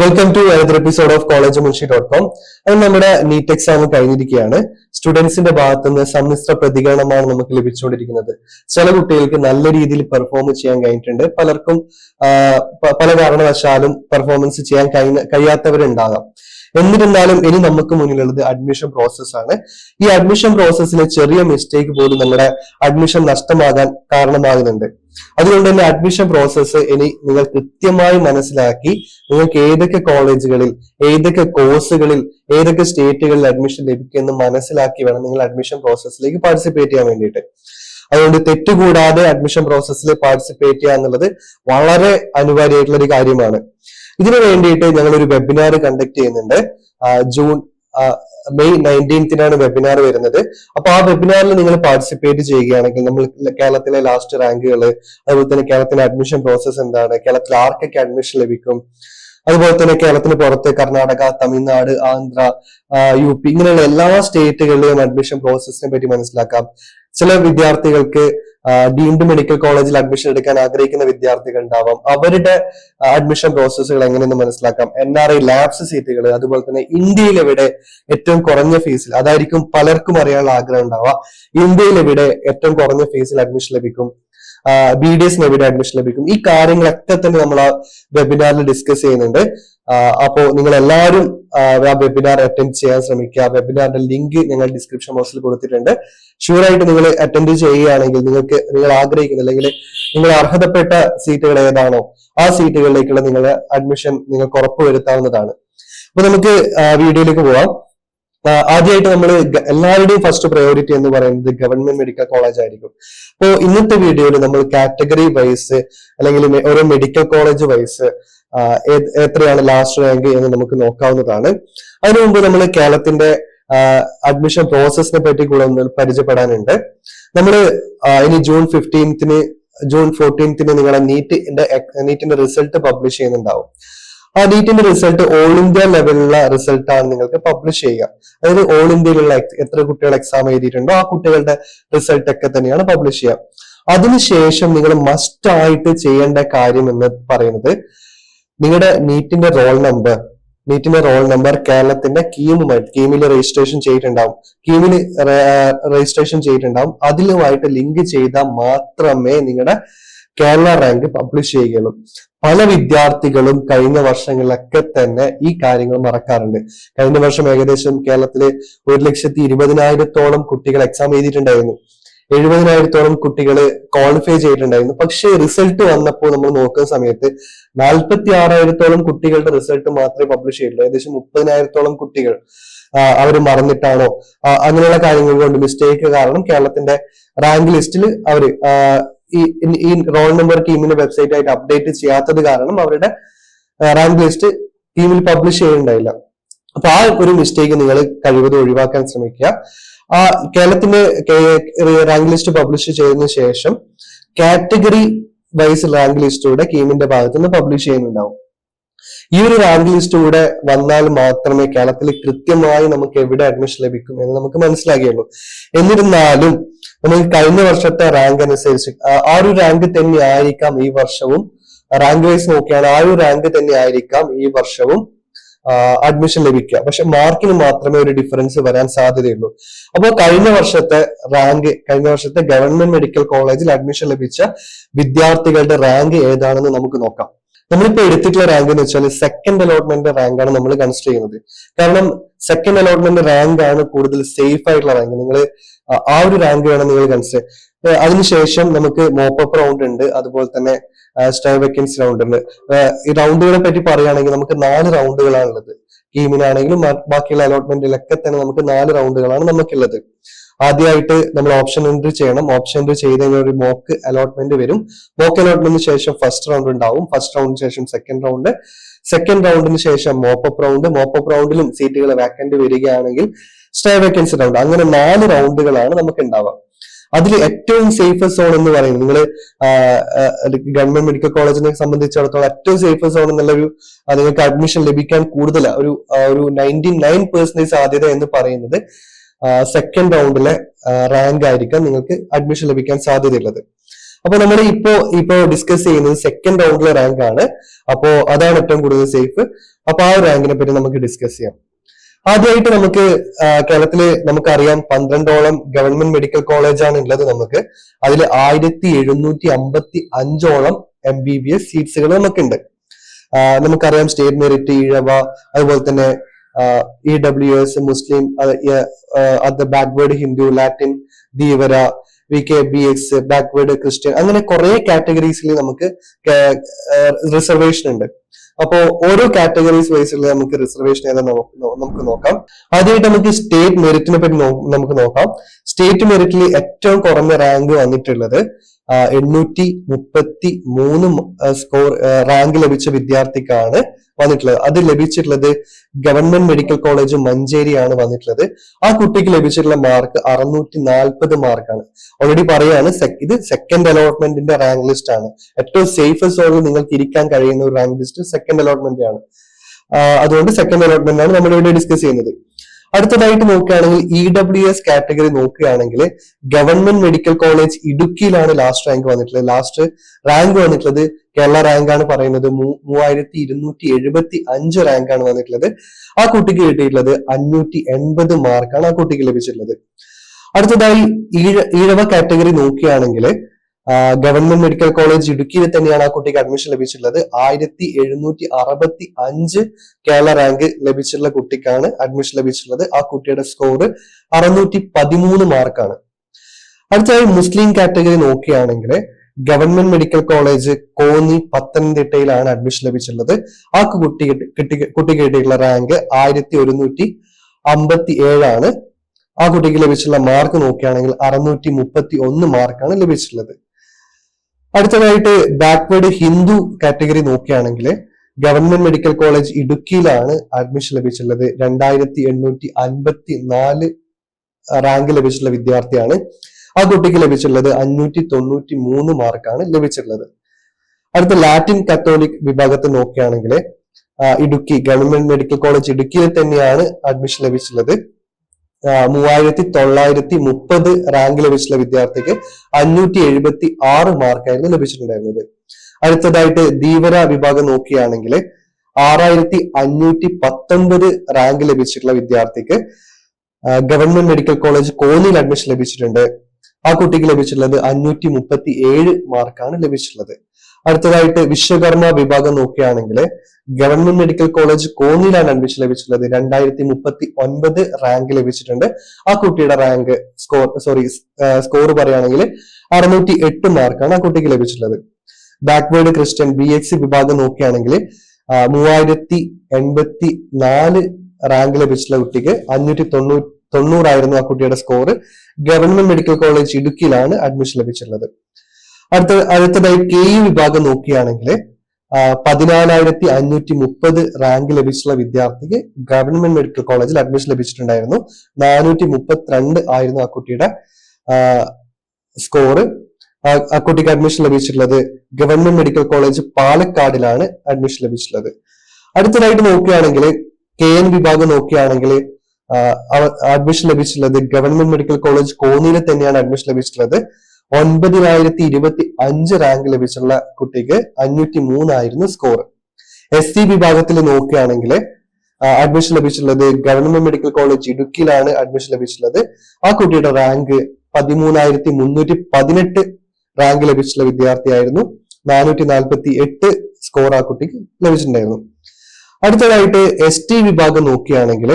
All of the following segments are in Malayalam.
Welcome to another episode of college Munshi dot com അത് നമ്മുടെ നീറ്റ് എക്സാം കഴിഞ്ഞിരിക്കുകയാണ്. സ്റ്റുഡൻസിന്റെ ഭാഗത്തു നിന്ന് സമ്മിശ്ര പ്രതികരണമാണ് നമുക്ക് ലഭിച്ചുകൊണ്ടിരിക്കുന്നത്. ചില കുട്ടികൾക്ക് നല്ല രീതിയിൽ പെർഫോം ചെയ്യാൻ കഴിഞ്ഞിട്ടുണ്ട്. പലർക്കും പല കാരണവശാലും പെർഫോമൻസ് ചെയ്യാൻ കഴിയാത്തവരുണ്ടാകാം. എന്നിരുന്നാലും ഇനി നമുക്ക് മുന്നിലുള്ളത് അഡ്മിഷൻ പ്രോസസ് ആണ്. ഈ അഡ്മിഷൻ പ്രോസസ്സിലെ ചെറിയ മിസ്റ്റേക്ക് പോലും നമ്മുടെ അഡ്മിഷൻ നഷ്ടമാകാൻ കാരണമാകുന്നുണ്ട്. അതുകൊണ്ട് തന്നെ അഡ്മിഷൻ പ്രോസസ്സ് ഇനി നിങ്ങൾ കൃത്യമായി മനസ്സിലാക്കി നിങ്ങൾക്ക് ഏതൊക്കെ കോളേജുകളിൽ ഏതൊക്കെ കോഴ്സുകളിൽ ഏതൊക്കെ സ്റ്റേറ്റുകളിൽ അഡ്മിഷൻ ലഭിക്കുമെന്ന് മനസ്സിലാക്കി വേണം നിങ്ങൾ അഡ്മിഷൻ പ്രോസസ്സിലേക്ക് പാർട്ടിസിപ്പേറ്റ് ചെയ്യാൻ വേണ്ടിയിട്ട്. അതുകൊണ്ട് തെറ്റുകൂടാതെ അഡ്മിഷൻ പ്രോസസ്സിൽ പാർട്ടിസിപ്പേറ്റ് ചെയ്യുക എന്നുള്ളത് വളരെ അനിവാര്യമായിട്ടുള്ള ഒരു കാര്യമാണ്. ഇതിനു വേണ്ടിയിട്ട് ഞങ്ങൾ ഒരു വെബിനാർ കണ്ടക്ട് ചെയ്യുന്നുണ്ട് ജൂൺ മെയ് നയന്റീൻത്തിനാണ് വെബിനാർ വരുന്നത്. അപ്പൊ ആ വെബിനാറിൽ നിങ്ങൾ പാർട്ടിസിപ്പേറ്റ് ചെയ്യുകയാണെങ്കിൽ നമ്മൾ കേരളത്തിലെ ലാസ്റ്റ് റാങ്കുകൾ അതുപോലെ തന്നെ കേരളത്തിലെ അഡ്മിഷൻ പ്രോസസ്സ് എന്താണ് കേരളത്തിൽ ആർക്കൊക്കെ അഡ്മിഷൻ ലഭിക്കും അതുപോലെ തന്നെ കേരളത്തിന് പുറത്ത് കർണാടക തമിഴ്നാട് ആന്ധ്ര യു പി ഇങ്ങനെയുള്ള എല്ലാ സ്റ്റേറ്റുകളിലെയും അഡ്മിഷൻ പ്രോസസ്സിനെ പറ്റി മനസ്സിലാക്കാം. ചില വിദ്യാർത്ഥികൾക്ക് ഡീംഡ് മെഡിക്കൽ കോളേജിൽ അഡ്മിഷൻ എടുക്കാൻ ആഗ്രഹിക്കുന്ന വിദ്യാർത്ഥികൾ ഉണ്ടാവാം. അവരുടെ അഡ്മിഷൻ പ്രോസസ്സുകൾ എങ്ങനെയെന്ന് മനസ്സിലാക്കാം. എൻ ആർ ഐ ലാബ്സ് സീറ്റുകൾ അതുപോലെ തന്നെ ഇന്ത്യയിൽ എവിടെ ഏറ്റവും കുറഞ്ഞ ഫീസിൽ അതായിരിക്കും പലർക്കും അറിയാനുള്ള ആഗ്രഹം ഉണ്ടാവുക. ഇന്ത്യയിൽ എവിടെ ഏറ്റവും കുറഞ്ഞ ഫീസിൽ അഡ്മിഷൻ ലഭിക്കും? ബി ഡി എസ് എവിടെ അഡ്മിഷൻ ലഭിക്കും. ഈ കാര്യങ്ങളൊക്കെ തന്നെ നമ്മൾ ആ വെബിനാറിൽ ഡിസ്കസ് ചെയ്യുന്നുണ്ട്. അപ്പോ നിങ്ങൾ എല്ലാവരും ആ വെബിനാർ അറ്റൻഡ് ചെയ്യാൻ ശ്രമിക്കുക. വെബിനാറിന്റെ ലിങ്ക് ഞങ്ങൾ ഡിസ്ക്രിപ്ഷൻ ബോക്സിൽ കൊടുത്തിട്ടുണ്ട്. ഷുവർ ആയിട്ട് നിങ്ങൾ അറ്റൻഡ് ചെയ്യുകയാണെങ്കിൽ നിങ്ങൾക്ക് നിങ്ങൾ ആഗ്രഹിക്കുന്ന അല്ലെങ്കിൽ നിങ്ങൾ അർഹതപ്പെട്ട സീറ്റുകൾ ഏതാണോ ആ സീറ്റുകളിലേക്കുള്ള നിങ്ങളുടെ അഡ്മിഷൻ നിങ്ങൾക്ക് ഉറപ്പുവരുത്താവുന്നതാണ്. അപ്പൊ നമുക്ക് വീഡിയോയിലേക്ക് പോവാം. ആദ്യമായിട്ട് നമ്മൾ എല്ലാവരുടെയും ഫസ്റ്റ് പ്രയോറിറ്റി എന്ന് പറയുന്നത് ഗവൺമെന്റ് മെഡിക്കൽ കോളേജ് ആയിരിക്കും. അപ്പോൾ ഇന്നത്തെ വീഡിയോയിൽ നമ്മൾ കാറ്റഗറി വൈസ് അല്ലെങ്കിൽ ഓരോ മെഡിക്കൽ കോളേജ് വൈസ് എത്രയാണ് ലാസ്റ്റ് റാങ്ക് എന്ന് നമുക്ക് നോക്കാവുന്നതാണ്. അതിനു മുമ്പ് നമ്മൾ കേരളത്തിന്റെ അഡ്മിഷൻ പ്രോസസ്സിനെ പറ്റി കൂടെ ഒന്ന് പരിചയപ്പെടാനുണ്ട്. നമ്മൾ ഇനി ജൂൺ ഫിഫ്റ്റീൻത്തിന് ജൂൺ ഫോർട്ടീൻത്തിന് നിങ്ങളുടെ നീറ്റിന്റെ നീറ്റിന്റെ റിസൾട്ട് പബ്ലിഷ് ചെയ്യുന്നുണ്ടാവും. ആ നീറ്റിന്റെ റിസൾട്ട് ഓൾ ഇന്ത്യ ലെവലിലുള്ള റിസൾട്ട് ആണ് നിങ്ങൾക്ക് പബ്ലിഷ് ചെയ്യുക അതായത് ഓൾ ഇന്ത്യയിലുള്ള എത്ര കുട്ടികൾ എക്സാം എഴുതിയിട്ടുണ്ടോ ആ കുട്ടികളുടെ റിസൾട്ട് ഒക്കെ തന്നെയാണ് പബ്ലിഷ് ചെയ്യുക അതിനുശേഷം നിങ്ങൾ മസ്റ്റ് ആയിട്ട് ചെയ്യേണ്ട കാര്യം എന്ന് പറയുന്നത് നിങ്ങളുടെ നീറ്റിന്റെ റോൾ നമ്പർ നീറ്റിന്റെ റോൾ നമ്പർ കേരളത്തിന്റെ കീമുമായിട്ട് കീമിൽ രജിസ്ട്രേഷൻ ചെയ്തിട്ടുണ്ടാവും. കീമിൽ രജിസ്ട്രേഷൻ ചെയ്തിട്ടുണ്ടാവും. അതിലുമായിട്ട് ലിങ്ക് ചെയ്താൽ മാത്രമേ നിങ്ങളുടെ കേരള റാങ്ക് പബ്ലിഷ് ചെയ്യുകയുള്ളൂ പല വിദ്യാർത്ഥികളും കഴിഞ്ഞ വർഷങ്ങളിലൊക്കെ തന്നെ ഈ കാര്യങ്ങൾ മറക്കാറുണ്ട്. കഴിഞ്ഞ വർഷം ഏകദേശം കേരളത്തിൽ ഒരു ലക്ഷത്തി ഇരുപതിനായിരത്തോളം കുട്ടികൾ എക്സാം എഴുതിയിട്ടുണ്ടായിരുന്നു. എഴുപതിനായിരത്തോളം കുട്ടികൾ ക്വാളിഫൈ ചെയ്തിട്ടുണ്ടായിരുന്നു. പക്ഷേ റിസൾട്ട് വന്നപ്പോൾ നമ്മൾ നോക്കുന്ന സമയത്ത് നാൽപ്പത്തി ആറായിരത്തോളം കുട്ടികളുടെ റിസൾട്ട് മാത്രമേ പബ്ലിഷ് ചെയ്തിട്ടുള്ളൂ. ഏകദേശം മുപ്പതിനായിരത്തോളം കുട്ടികൾ അവർ മറന്നിട്ടാണോ? അങ്ങനെയുള്ള കാര്യങ്ങൾ കൊണ്ട് മിസ്റ്റേക്ക് കാരണം കേരളത്തിന്റെ റാങ്ക് ലിസ്റ്റിൽ അവർ ആ, ഈ റോൾ നമ്പർ ടീമിന്റെ വെബ്സൈറ്റ് ആയിട്ട് അപ്ഡേറ്റ് ചെയ്യാത്തത് കാരണം അവരുടെ റാങ്ക് ലിസ്റ്റ് ടീമിൽ പബ്ലിഷ് ചെയ്യുന്നുണ്ടായില്ല അപ്പൊ ആ ഒരു മിസ്റ്റേക്ക് നിങ്ങൾ കഴിവതും ഒഴിവാക്കാൻ ശ്രമിക്കുക. ആ കേരളത്തിന്റെ റാങ്ക് ലിസ്റ്റ് പബ്ലിഷ് ചെയ്തതിനു ശേഷം കാറ്റഗറി വൈസ് റാങ്ക് ലിസ്റ്റ് കൂടെ കീമിന്റെ ഭാഗത്ത് നിന്ന് പബ്ലിഷ് ചെയ്യുന്നുണ്ടാവും. ഈ ഒരു റാങ്ക് ലിസ്റ്റ് കൂടെ വന്നാൽ മാത്രമേ കേരളത്തിൽ കൃത്യമായി നമുക്ക് എവിടെ അഡ്മിഷൻ ലഭിക്കും എന്ന് നമുക്ക് മനസ്സിലാക്കിയുള്ളൂ. എന്നിരുന്നാലും നമുക്ക് കഴിഞ്ഞ വർഷത്തെ റാങ്ക് അനുസരിച്ച് ആ ഒരു റാങ്ക് തന്നെ ആയിരിക്കാം ഈ വർഷവും. റാങ്ക് വൈസ് നോക്കിയാണ് ആ ഒരു റാങ്ക് തന്നെ ആയിരിക്കാം ഈ വർഷവും അഡ്മിഷൻ ലഭിക്കുക. പക്ഷെ മാർക്കിന് മാത്രമേ ഒരു ഡിഫറൻസ് വരാൻ സാധ്യതയുള്ളൂ. അപ്പോൾ കഴിഞ്ഞ വർഷത്തെ റാങ്ക് കഴിഞ്ഞ വർഷത്തെ ഗവൺമെന്റ് മെഡിക്കൽ കോളേജിൽ അഡ്മിഷൻ ലഭിച്ച വിദ്യാർത്ഥികളുടെ റാങ്ക് ഏതാണെന്ന് നമുക്ക് നോക്കാം. നമ്മളിപ്പോ എടുത്തിട്ടുള്ള റാങ്ക് എന്ന് വെച്ചാൽ സെക്കൻഡ് അലോട്ട്മെന്റ് റാങ്ക് ആണ് നമ്മൾ കൺസിഡർ ചെയ്യുന്നത്. കാരണം സെക്കൻഡ് അലോട്ട്മെന്റ് റാങ്ക് ആണ് കൂടുതൽ സേഫ് ആയിട്ടുള്ള റാങ്ക് നിങ്ങൾ ആ ഒരു റാങ്ക് വേണം നിങ്ങൾ കൺസിഡർ അതിനുശേഷം നമുക്ക് മോപ്പപ്പ് റൗണ്ട് ഉണ്ട്. അതുപോലെ തന്നെ സ്റ്റേ വെക്കൻസ് റൗണ്ട് ഉണ്ട്. ഈ റൗണ്ടുകളെ പറ്റി പറയുകയാണെങ്കിൽ നമുക്ക് നാല് റൗണ്ടുകളാണുള്ളത് ഗെയിമിനാണെങ്കിലും ബാക്കിയുള്ള അലോട്ട്മെന്റിലൊക്കെ തന്നെ നമുക്ക് നാല് റൗണ്ടുകളാണ് നമുക്കുള്ളത്. ആദ്യമായിട്ട് നമ്മൾ ഓപ്ഷൻ എൻട്രി ചെയ്യണം. ഓപ്ഷൻ എൻട്രി ചെയ്ത് കഴിഞ്ഞാൽ ഒരു മോക്ക് അലോട്ട്മെന്റ് വരും. മോക്ക് അലോട്ട്മെന്റിന് ശേഷം ഫസ്റ്റ് റൗണ്ട് ഉണ്ടാവും. ഫസ്റ്റ് റൗണ്ടിന് ശേഷം സെക്കൻഡ് റൗണ്ട് സെക്കൻഡ് റൗണ്ടിന് ശേഷം മോപ്പപ്പ് റൗണ്ട് മോപ്പപ്പ് റൗണ്ടിലും സീറ്റുകൾ വാക്കന്റ് വരികയാണെങ്കിൽ സ്റ്റേ വേക്കൻസി റൗണ്ട് അങ്ങനെ നാല് റൗണ്ടുകളാണ് നമുക്ക് ഉണ്ടാവുക. അതിൽ ഏറ്റവും സേഫസ്റ്റ് സോൺ എന്ന് പറയുന്നത് നിങ്ങൾ ഗവൺമെന്റ് മെഡിക്കൽ കോളേജിനെ സംബന്ധിച്ചിടത്തോളം ഏറ്റവും സേഫസ്റ്റ് സോൺ എന്നുള്ളൊരു നിങ്ങൾക്ക് അഡ്മിഷൻ ലഭിക്കാൻ കൂടുതൽ ഒരു ഒരു നയന്റി നയൻ പെർസെന്റേജ് സാധ്യത എന്ന് പറയുന്നത്. സെക്കൻഡ് റൗണ്ടിലെ റാങ്ക് ആയിരിക്കാം നിങ്ങൾക്ക് അഡ്മിഷൻ ലഭിക്കാൻ സാധ്യതയുള്ളത്. അപ്പൊ നമ്മൾ ഇപ്പോ ഇപ്പോ ഡിസ്കസ് ചെയ്യുന്നത് സെക്കൻഡ് റൗണ്ടിലെ റാങ്ക് ആണ്. അപ്പോ അതാണ് ഏറ്റവും കൂടുതൽ സേഫ് അപ്പൊ ആ റാങ്കിനെ പറ്റി നമുക്ക് ഡിസ്കസ് ചെയ്യാം. ആദ്യമായിട്ട് നമുക്ക് കേരളത്തിൽ നമുക്കറിയാം പന്ത്രണ്ടോളം ഗവൺമെന്റ് മെഡിക്കൽ കോളേജ് ആണ് ഉള്ളത് നമുക്ക്. അതിൽ ആയിരത്തി എഴുന്നൂറ്റി അമ്പത്തി അഞ്ചോളം എം ബി ബി എസ് സീറ്റ്സുകൾ നമുക്കുണ്ട് നമുക്കറിയാം സ്റ്റേറ്റ് മെറിറ്റ് ഈഴവ അതുപോലെ തന്നെ ഇ ഡബ്ല്യു എസ് മുസ്ലിം അത് backward Hindu Latin Dheevara V K B X backward Christian അങ്ങനെ കുറെ കാറ്റഗറീസിൽ നമുക്ക് റിസർവേഷൻ ഉണ്ട്. അപ്പോ ഓരോ കാറ്റഗറീസ് വൈസിൽ നമുക്ക് റിസർവേഷൻ ഏതാ നമുക്ക് നോക്കാം. ആദ്യമായിട്ട് നമുക്ക് സ്റ്റേറ്റ് മെറിറ്റിനെ പറ്റി നമുക്ക് നോക്കാം. സ്റ്റേറ്റ് മെറിറ്റിൽ ഏറ്റവും കുറഞ്ഞ റാങ്ക് വന്നിട്ടുള്ളത് എണ്ണൂറ്റി മുപ്പത്തി മൂന്ന് സ്കോർ റാങ്ക് ലഭിച്ച വിദ്യാർത്ഥിക്കാണ് വന്നിട്ടുള്ളത്. അത് ലഭിച്ചിട്ടുള്ളത് ഗവൺമെന്റ് മെഡിക്കൽ കോളേജ് മഞ്ചേരിയാണ് വന്നിട്ടുള്ളത്. ആ കുട്ടിക്ക് ലഭിച്ചിട്ടുള്ള മാർക്ക് അറുന്നൂറ്റി നാൽപ്പത് മാർക്കാണ് ഓൾറെഡി പറയാണ് ഇത് സെക്കൻഡ് അലോട്ട്മെന്റിന്റെ റാങ്ക് ലിസ്റ്റ് ആണ്. ഏറ്റവും സേഫസ്റ്റ് ഓർഡർ നിങ്ങൾക്ക് ഇരിക്കാൻ കഴിയുന്ന ഒരു റാങ്ക് ലിസ്റ്റ് സെക്കൻഡ് അലോട്ട്മെന്റ് ആണ് അതുകൊണ്ട് സെക്കൻഡ് അലോട്ട്മെന്റ് ആണ് നമ്മൾ ഇവിടെ ഡിസ്കസ് ചെയ്യുന്നത്. അടുത്തതായിട്ട് നോക്കുകയാണെങ്കിൽ ഇ ഡബ്ല്യു എസ് കാറ്റഗറി നോക്കുകയാണെങ്കിൽ ഗവൺമെന്റ് മെഡിക്കൽ കോളേജ് ഇടുക്കിയിലാണ് ലാസ്റ്റ് റാങ്ക് വന്നിട്ടുള്ളത്. ലാസ്റ്റ് റാങ്ക് വന്നിട്ടുള്ളത് കേരള റാങ്ക് ആണ് പറയുന്നത്. മൂവായിരത്തി ഇരുന്നൂറ്റി എഴുപത്തി അഞ്ച് റാങ്ക് ആണ് വന്നിട്ടുള്ളത്. ആ കുട്ടിക്ക് കിട്ടിയിട്ടുള്ളത് അഞ്ഞൂറ്റി എൺപത് മാർക്കാണ് ആ കുട്ടിക്ക് ലഭിച്ചിട്ടുള്ളത്. അടുത്തതായി ഈഴ ഈഴവ കാറ്റഗറി നോക്കുകയാണെങ്കിൽ ഗവൺമെന്റ് മെഡിക്കൽ കോളേജ് ഇടുക്കിയിൽ തന്നെയാണ് ആ കുട്ടിക്ക് അഡ്മിഷൻ ലഭിച്ചിട്ടുള്ളത്. ആയിരത്തി എഴുന്നൂറ്റി അറുപത്തി അഞ്ച് കേരള റാങ്ക് ലഭിച്ചിട്ടുള്ള കുട്ടിക്കാണ് അഡ്മിഷൻ ലഭിച്ചിട്ടുള്ളത്. ആ കുട്ടിയുടെ സ്കോർ അറുന്നൂറ്റി പതിമൂന്ന് മാർക്കാണ് അടുത്തതായി മുസ്ലിം കാറ്റഗറി നോക്കുകയാണെങ്കിൽ ഗവൺമെന്റ് മെഡിക്കൽ കോളേജ് കോന്നി പത്തനംതിട്ടയിലാണ് അഡ്മിഷൻ ലഭിച്ചിട്ടുള്ളത്. ആ കുട്ടി കിട്ടി കുട്ടിക്ക് കിട്ടിയിട്ടുള്ള റാങ്ക് ആയിരത്തി ഒരുന്നൂറ്റി അമ്പത്തി ഏഴാണ് ആ കുട്ടിക്ക് ലഭിച്ചിട്ടുള്ള മാർക്ക് നോക്കുകയാണെങ്കിൽ അറുന്നൂറ്റി മുപ്പത്തി ഒന്ന് മാർക്കാണ് ലഭിച്ചിട്ടുള്ളത്. അടുത്തതായിട്ട് ബാക്ക്വേർഡ് ഹിന്ദു കാറ്റഗറി നോക്കുകയാണെങ്കിൽ ഗവൺമെന്റ് മെഡിക്കൽ കോളേജ് ഇടുക്കിയിലാണ് അഡ്മിഷൻ ലഭിച്ചിട്ടുള്ളത്. രണ്ടായിരത്തി എണ്ണൂറ്റി അൻപത്തി നാല് റാങ്ക് ലഭിച്ചിട്ടുള്ള വിദ്യാർത്ഥിയാണ്. ആ കുട്ടിക്ക് ലഭിച്ചിട്ടുള്ളത് അഞ്ഞൂറ്റി തൊണ്ണൂറ്റി മൂന്ന് മാർക്കാണ് ലഭിച്ചിട്ടുള്ളത്. അടുത്ത ലാറ്റിൻ കത്തോലിക് വിഭാഗത്തെ നോക്കുകയാണെങ്കിൽ ഇടുക്കി ഗവൺമെന്റ് മെഡിക്കൽ കോളേജ് ഇടുക്കിയിൽ തന്നെയാണ് അഡ്മിഷൻ ലഭിച്ചിട്ടുള്ളത്. മൂവായിരത്തി തൊള്ളായിരത്തി മുപ്പത് റാങ്ക് ലഭിച്ചിട്ടുള്ള വിദ്യാർത്ഥിക്ക് അഞ്ഞൂറ്റി എഴുപത്തി ആറ് മാർക്കായിരുന്നു ലഭിച്ചിട്ടുണ്ടായിരുന്നത്. അടുത്തതായിട്ട് ധീവര വിഭാഗം നോക്കുകയാണെങ്കിൽ ആറായിരത്തി അഞ്ഞൂറ്റി പത്തൊൻപത് റാങ്ക് ലഭിച്ചിട്ടുള്ള വിദ്യാർത്ഥിക്ക് ഗവൺമെന്റ് മെഡിക്കൽ കോളേജ് കോന്നിയിൽ അഡ്മിഷൻ ലഭിച്ചിട്ടുണ്ട്. ആ കുട്ടിക്ക് ലഭിച്ചിട്ടുള്ളത് അഞ്ഞൂറ്റി മുപ്പത്തി ഏഴ് മാർക്കാണ് ലഭിച്ചിട്ടുള്ളത്. അടുത്തതായിട്ട് വിശ്വകർമ്മ വിഭാഗം നോക്കുകയാണെങ്കിൽ ഗവൺമെന്റ് മെഡിക്കൽ കോളേജ് കോന്നിയിലാണ് അഡ്മിഷൻ ലഭിച്ചിട്ടുള്ളത്. രണ്ടായിരത്തി മുപ്പത്തി ഒൻപത് റാങ്ക് ലഭിച്ചിട്ടുണ്ട്. ആ കുട്ടിയുടെ റാങ്ക് സ്കോർ സോറി സ്കോർ പറയുകയാണെങ്കിൽ അറുന്നൂറ്റി എട്ട് മാർക്കാണ് ആ കുട്ടിക്ക് ലഭിച്ചിട്ടുള്ളത്. ബാക്ക്വേർഡ് ക്രിസ്ത്യൻ ബി എക്സ് വിഭാഗം നോക്കുകയാണെങ്കിൽ മൂവായിരത്തി എൺപത്തി നാല് റാങ്ക് ലഭിച്ചിട്ടുള്ള കുട്ടിക്ക് അഞ്ഞൂറ്റി തൊണ്ണൂ തൊണ്ണൂറായിരുന്നു ആ കുട്ടിയുടെ സ്കോർ ഗവൺമെന്റ് മെഡിക്കൽ കോളേജ് ഇടുക്കിയിലാണ് അഡ്മിഷൻ ലഭിച്ചിട്ടുള്ളത്. അടുത്ത അടുത്തതായി കെ യു വിഭാഗം നോക്കുകയാണെങ്കിൽ പതിനാലായിരത്തി അഞ്ഞൂറ്റി മുപ്പത് റാങ്ക് ലഭിച്ചിട്ടുള്ള വിദ്യാർത്ഥിക്ക് ഗവൺമെന്റ് മെഡിക്കൽ കോളേജിൽ അഡ്മിഷൻ ലഭിച്ചിട്ടുണ്ടായിരുന്നു. നാനൂറ്റി മുപ്പത്തിരണ്ട് ആയിരുന്നു ആ കുട്ടിയുടെ സ്കോർ ആ കുട്ടിക്ക് അഡ്മിഷൻ ലഭിച്ചിട്ടുള്ളത് ഗവൺമെന്റ് മെഡിക്കൽ കോളേജ് പാലക്കാടിലാണ് അഡ്മിഷൻ ലഭിച്ചിട്ടുള്ളത്. അടുത്തതായിട്ട് നോക്കുകയാണെങ്കിൽ കെ എൻ വിഭാഗം നോക്കുകയാണെങ്കിൽ അഡ്മിഷൻ ലഭിച്ചിട്ടുള്ളത് ഗവൺമെന്റ് മെഡിക്കൽ കോളേജ് കോന്നിയിൽ തന്നെയാണ് അഡ്മിഷൻ ലഭിച്ചിട്ടുള്ളത്. ഒൻപതിനായിരത്തി ഇരുപത്തി അഞ്ച് റാങ്ക് ലഭിച്ചുള്ള കുട്ടിക്ക് അഞ്ഞൂറ്റി മൂന്നായിരുന്നു സ്കോർ എസ് സി വിഭാഗത്തിൽ നോക്കുകയാണെങ്കിൽ അഡ്മിഷൻ ലഭിച്ചിട്ടുള്ളത് ഗവൺമെന്റ് മെഡിക്കൽ കോളേജ് ഇടുക്കിയിലാണ് അഡ്മിഷൻ ലഭിച്ചിട്ടുള്ളത്. ആ കുട്ടിയുടെ റാങ്ക് പതിമൂന്നായിരത്തി മുന്നൂറ്റി പതിനെട്ട് റാങ്ക് ലഭിച്ചിട്ടുള്ള വിദ്യാർത്ഥിയായിരുന്നു. നാനൂറ്റി നാൽപ്പത്തി എട്ട് സ്കോർ ആ കുട്ടിക്ക് ലഭിച്ചിട്ടുണ്ടായിരുന്നു. അടുത്തതായിട്ട് എസ് ടി വിഭാഗം നോക്കുകയാണെങ്കിൽ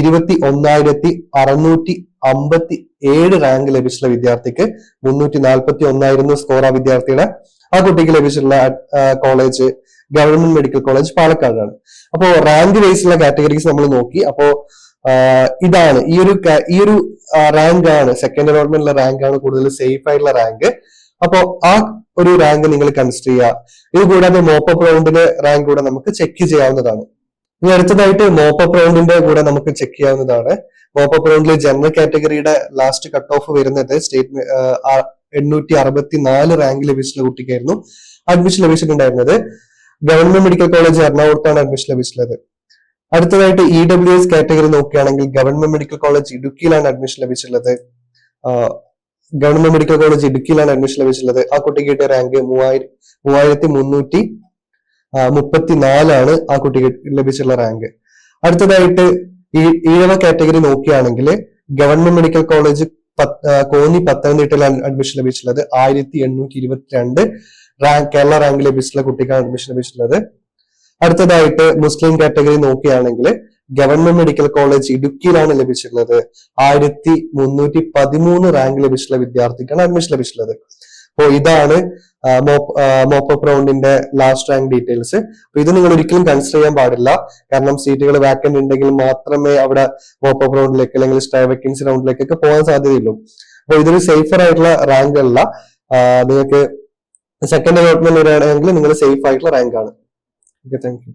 ഇരുപത്തി ഒന്നായിരത്തി അറുന്നൂറ്റി അമ്പത്തി ഏഴ് റാങ്ക് ലഭിച്ചിട്ടുള്ള വിദ്യാർത്ഥിക്ക് മുന്നൂറ്റി നാൽപ്പത്തി ഒന്നായിരുന്നു സ്കോർ ആ വിദ്യാർത്ഥിയുടെ. ആ കുട്ടിക്ക് ലഭിച്ചിട്ടുള്ള കോളേജ് ഗവൺമെന്റ് മെഡിക്കൽ കോളേജ് പാലക്കാടാണ്. അപ്പോ റാങ്ക് വൈസുള്ള കാറ്റഗറീസ് നമ്മൾ നോക്കി. അപ്പോ ഇതാണ്. ഈ ഒരു ഈ ഒരു റാങ്ക് ആണ്. സെക്കൻഡ് അലോട്ട്മെന്റിലെ റാങ്ക് ആണ് കൂടുതൽ സേഫ് ആയിട്ടുള്ള റാങ്ക് അപ്പോ ആ ഒരു റാങ്ക് നിങ്ങൾ കൺസിഡർ ചെയ്യുക. ഇത് കൂടാതെ മോപ്പ് റൗണ്ടിലെ റാങ്ക് കൂടെ നമുക്ക് ചെക്ക് ചെയ്യാവുന്നതാണ്. ഇനി അടുത്തതായിട്ട് മോപ്പപ്പ് റൗണ്ടിന്റെ കൂടെ നമുക്ക് ചെക്ക് ചെയ്യാവുന്നതാണ്. മോപ്പപ്പ് റൗണ്ടിൽ ജനറൽ കാറ്റഗറിയുടെ ലാസ്റ്റ് കട്ട് ഓഫ് വരുന്നത് സ്റ്റേറ്റ് എണ്ണൂറ്റി അറുപത്തി നാല് റാങ്ക് ലഭിച്ചിട്ടുള്ള കുട്ടിക്കായിരുന്നു. അഡ്മിഷൻ ലഭിച്ചിട്ടുണ്ടായിരുന്നത് ഗവൺമെന്റ് മെഡിക്കൽ കോളേജ് എറണാകുളത്താണ് അഡ്മിഷൻ ലഭിച്ചിട്ടുള്ളത് അടുത്തതായിട്ട് ഇ ഡബ്ല്യു എസ് കാറ്റഗറി നോക്കുകയാണെങ്കിൽ ഗവൺമെന്റ് മെഡിക്കൽ കോളേജ് ഇടുക്കിയിലാണ് അഡ്മിഷൻ ലഭിച്ചിട്ടുള്ളത് ഗവൺമെന്റ് മെഡിക്കൽ കോളേജ് ഇടുക്കിയിലാണ് അഡ്മിഷൻ ലഭിച്ചിട്ടുള്ളത് ആ കുട്ടിക്ക് കിട്ടിയ റാങ്ക് മൂവായിരം മൂവായിരത്തി മുന്നൂറ്റി മുപ്പത്തിനാലാണ് ആ കുട്ടിക്ക് ലഭിച്ചുള്ള റാങ്ക് അടുത്തതായിട്ട് ഈ ഈഴവ കാറ്റഗറി നോക്കുകയാണെങ്കിൽ ഗവൺമെന്റ് മെഡിക്കൽ കോളേജ് കോന്നി പത്തനംതിട്ടയിലാണ് അഡ്മിഷൻ ലഭിച്ചിട്ടുള്ളത്. ആയിരത്തി എണ്ണൂറ്റി ഇരുപത്തിരണ്ട് റാങ്ക് കേരള റാങ്ക് ലഭിച്ചിട്ടുള്ള കുട്ടിക്കാണ് അഡ്മിഷൻ ലഭിച്ചിട്ടുള്ളത്. അടുത്തതായിട്ട് മുസ്ലിം കാറ്റഗറി നോക്കുകയാണെങ്കിൽ ഗവൺമെന്റ് മെഡിക്കൽ കോളേജ് ഇടുക്കിയിലാണ് ലഭിച്ചിട്ടുള്ളത്. ആയിരത്തി മുന്നൂറ്റി പതിമൂന്ന് റാങ്ക് ലഭിച്ചിട്ടുള്ള വിദ്യാർത്ഥിക്കാണ് അഡ്മിഷൻ ലഭിച്ചിട്ടുള്ളത്. അപ്പോൾ ഇതാണ് മോപ്പപ്പ് റൗണ്ടിന്റെ ലാസ്റ്റ് റാങ്ക് ഡീറ്റെയിൽസ് അപ്പൊ ഇത് നിങ്ങൾ ഒരിക്കലും കൺസിഡർ ചെയ്യാൻ പാടില്ല. കാരണം സീറ്റുകൾ വാക്കന്റ് ഉണ്ടെങ്കിൽ മാത്രമേ അവിടെ മോപ്പപ്പ് റൗണ്ടിലേക്ക് അല്ലെങ്കിൽ സ്റ്റേ വേക്കൻസി റൗണ്ടിലേക്കൊക്കെ പോകാൻ സാധ്യതയുള്ളൂ. അപ്പോൾ ഇതൊരു സേഫർ ആയിട്ടുള്ള റാങ്ക് അല്ല. നിങ്ങൾക്ക് സെക്കൻഡ് അലോട്ട്മെന്റ് വരികയാണെങ്കിൽ നിങ്ങൾ സേഫ് ആയിട്ടുള്ള റാങ്ക് ആണ്. Okay thank you